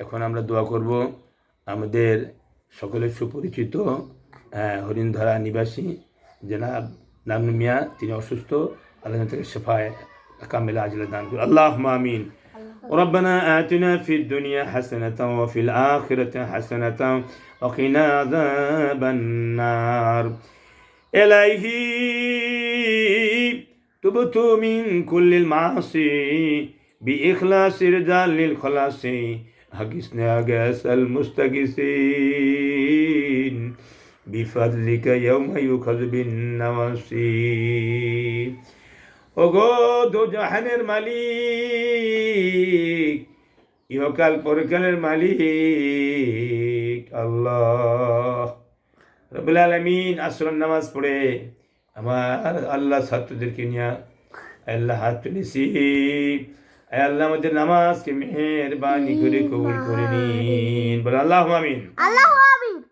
এখন আমরা দোয়া করব আমাদের সকলের সুপরিচিত আহ, হরিণধারা নিবাসী জনাব নানু মিয়া তিনি অসুস্থ আল্লাহ থেকে শেফায় কামেলা আজলা দান করুন আল্লাহ আমিন ربنا آتنا في الدنيا حسنة وفي الآخرة حسنة وقنا عذاب النار إلهي تبت من كل المعاصي بإخلاص رجال للخلاص حقسنا أقاس المستقسين بفضلك يوم يؤخذ بالنواصي ওগো দোজাহানের মালিক ইহকাল পরকালের মালিক আল্লাহ রবুল আলমিন আসর নামাজ পড়ে আমার আল্লাহ ছাত্রদেরকে নিয়ে আল্লাহ হাত তুলেছি আয় আল্লাহ আমাদের নামাজকে মেহরবানি করে কবুল করে নিন। বলে আল্লাহ আমিন। আল্লাহ আমিন।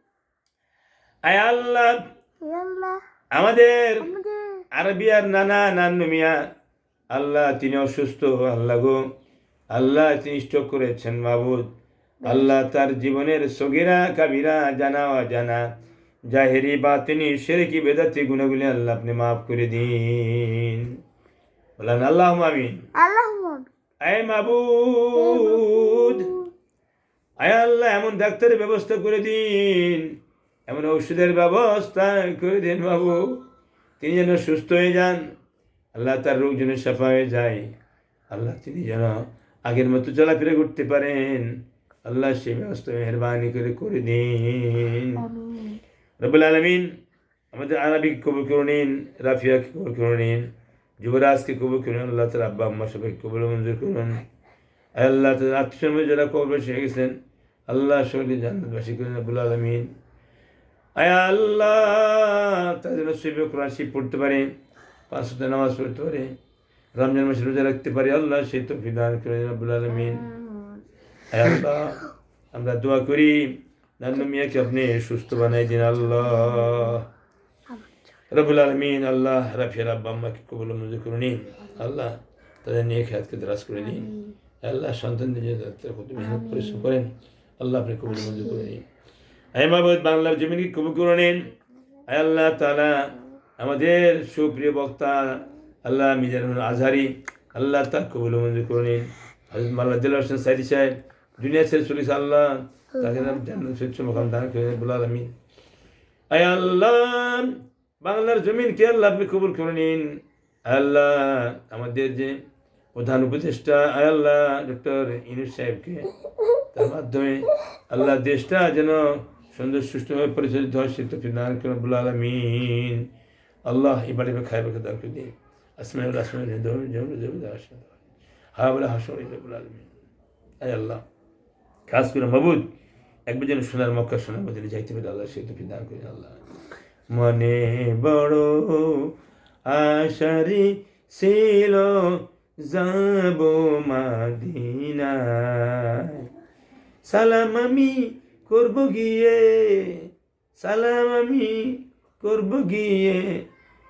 আয় আল্লাহ। আমাদের আরবিয়ার নানা নান্নু মিয়া আল্লাহ তিনি অসুস্থ আল্লাহ গো। আল্লাহ তিনি স্ট্রোক করেছেন মাবুদ। আল্লাহ তার জীবনের সগিরা কাবিরা জানা জানা জাহেরি বা তিনি সেরেকি বেদাতি গুণগুলি আল্লাহ আপনি মাফ করে দিন। বলেন আল্লাহ আমিন। আল্লাহ আয় মাবুদ। আয় আল্লাহ এমন ডাক্তারের ব্যবস্থা করে দিন। এমন ওষুধের ব্যবস্থা করে দিন বাবু। তিনি যেন সুস্থ হয়ে যান। আল্লাহ তার রোগ যেন সাফা হয়ে যায়। আল্লাহ তিনি যেন আগের মতো চলাফেরা করতে পারেন। আল্লাহ সেই ব্যবস্থা মেহরবানি করে করে দিন। রবুল আলমিন আমাদের আরবিক কবুল করে নিন রাফিয়াকে কবুল করে নিন। যুবরাজকে কবুল করুন, আল্লাহ তার আব্বা আম্মা সবাইকে কবুল মঞ্জুর করুন। আল্লাহ তাদের আত্মীয় যারা কবর হয়ে গেছেন, আল্লাহ শহীদ জান্নাতবাসী করেন রবুল আলমিন। আয় আল্লাহ, তাদের নসিবে কোরআন শিব পড়তে পারে পাঁচশো নামাজ পড়তে পারে রমজান মাসে রোজা রাখতে পারে, আল্লাহ সেই তো বিধান করে রবুল আলমিন। আয় আল্লাহ, আমরা দোয়া করি, নান্নু মিয়াকে আপনি সুস্থ বানাই দিন, আল্লাহ। রবুল আলমিন আল্লাহ রাফিয়ার আব্বা আম্মাকে কবুল মঞ্জুর করে নিন আল্লাহ তাদের নিয়ে খেয়াতকে দ্রাস করে নিন আল্লাহ সন্তানদের যে কত মেহনত পরিশ্রম করেন। আল্লাহ আপনি কবুল মঞ্জুর করে নিন আয় মাহবুদ বাংলার জমিনকে কবুল করে নিন। আল্লাহ তালা আমাদের সুপ্রিয় বক্তা আল্লাহ মিজানুল আজহারি আল্লাহ তার কবুল মঞ্জুর করে নিন। হজরত মাল্লা দিল হোসেন সাইদি সাহেব দুনিয়া ছেড়ে চলেছে আল্লাহ। তাকে জান্নাত স্বচ্ছ মকাম দান করে বলে আলমিন। আয় আল্লাহ বাংলার জমিনকে আল্লাহ আপনি কবুল করে নিন? আল্লাহ আমাদের যে প্রধান উপদেষ্টা আল্লাহ ডক্টর ইনুস সাহেবকে। তার মাধ্যমে আল্লাহ দেশটা যেন সুন্দর, সুষ্ঠুভাবে পরিচালিত হয় সে তো দান করে বলে আলমিন। আল্লাহ এবারে খাই বাকে দান করে দিন। বলে আলমিন। আয় আল্লাহ। খাস করে মাবুদ, একবার যেন সোনার মক্কা, সোনার মধ্যে যাইতে পারে, আল্লাহ সে তো দান করে আল্লাহ। মনে বড় আশারি ছিল, যাব মাদিনায়। সালাম আমি করব গিয়ে, সালাম আমি করব গিয়ে,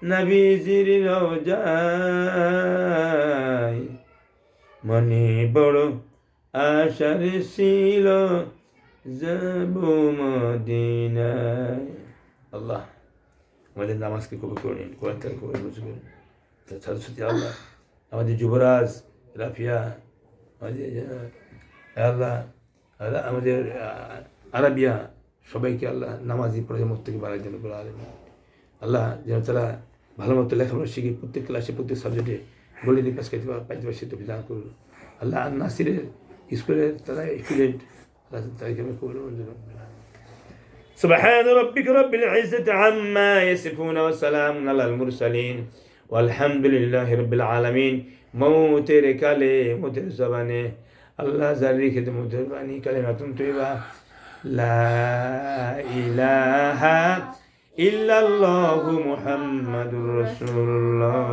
নবীজির রোজায় মনে বড় আশার ছিল, যাব মদিনায়। আল্লাহ। আমাদের নামাজকে কবুল করে নিন কোরআন থেকে কবুল বুঝে করুন? সরস্বতী আল্লাহ, আমাদের যুবরাজ, রাফিয়া, আমাদের আল্লাহ আমাদের আরাবিয়া, সবাইকে আল্লাহ নামাজি পড়ে থেকে বাড়াই যেন বলে আলম আল্লাহ যেন তারা ভালো মতো লেখাপড়া শিখে প্রত্যেক ক্লাসে প্রত্যেক সাবজেক্টে দিয়ে পাস খাইতে পারে, পাইতে পারে সেটা বিধান করুন। আল্লাহ আর নাসিরের স্কুলের তারা স্টুডেন্ট তাদেরকে আমি কবুল মঞ্জুর। سبحان ربك رب العزة عما يصفون وسلام على المرسلين والحمد لله رب العالمين موتر কালে موتر জবানে আল্লাহ জারি খেতে মোতের বাণী কালেমাতুন তৈবা লা ইলাহা ইল্লাল্লাহু মুহাম্মাদুর রাসূলুল্লাহ